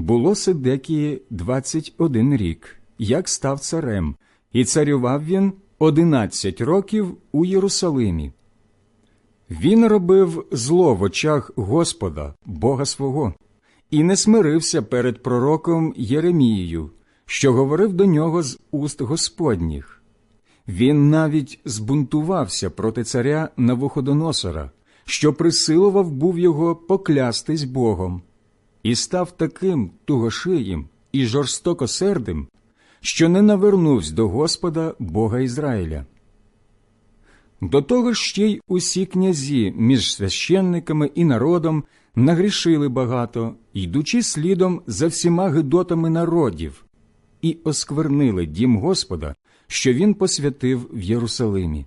Було Сидекії 21 рік, як став царем, і царював він 11 років у Єрусалимі. Він робив зло в очах Господа, Бога свого, і не смирився перед пророком Єремією, що говорив до нього з уст Господніх. Він навіть збунтувався проти царя Навуходоносора, що присилував був його поклястись Богом, і став таким тугошиїм і жорстокосердим, що не навернувся до Господа Бога Ізраїля. До того ж ще й усі князі між священниками і народом нагрішили багато, йдучи слідом за всіма гидотами народів, і осквернили дім Господа, що він посвятив в Єрусалимі.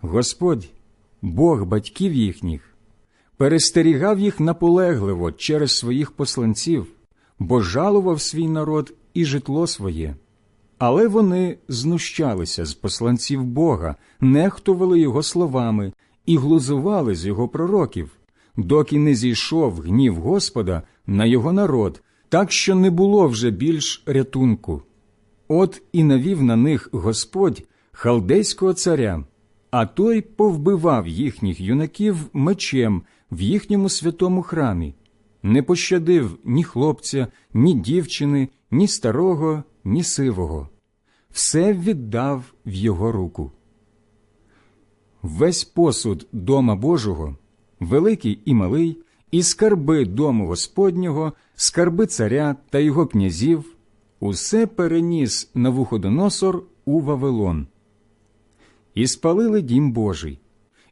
Господь, Бог батьків їхніх, перестерігав їх наполегливо через своїх посланців, бо жалував свій народ і житло своє. Але вони знущалися з посланців Бога, нехтували його словами і глузували з його пророків, доки не зійшов гнів Господа на його народ, так що не було вже більш рятунку. От і навів на них Господь халдейського царя, а той повбивав їхніх юнаків мечем в їхньому святому храмі, не пощадив ні хлопця, ні дівчини, ні старого, ні сивого. Все віддав в його руку. Весь посуд дома Божого, великий і малий, і скарби дому Господнього, скарби царя та його князів, усе переніс на Навуходоносор у Вавилон. І спалили дім Божий,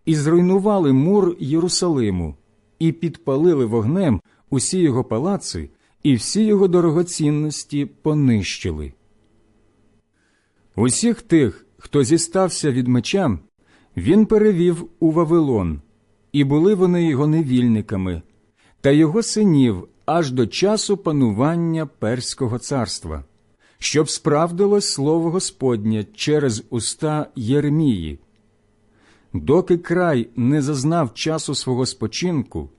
і зруйнували мур Єрусалиму, і підпалили вогнем усі його палаци, і всі його дорогоцінності понищили. Усіх тих, хто зістався від меча, він перевів у Вавилон, і були вони його невільниками, та його синів аж до часу панування Перського царства, щоб справдилось слово Господнє через уста Єремії. Доки край не зазнав часу свого спочинку,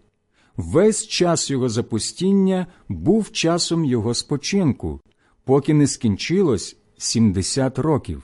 весь час його запустіння був часом його спочинку, поки не скінчилось сімдесят років.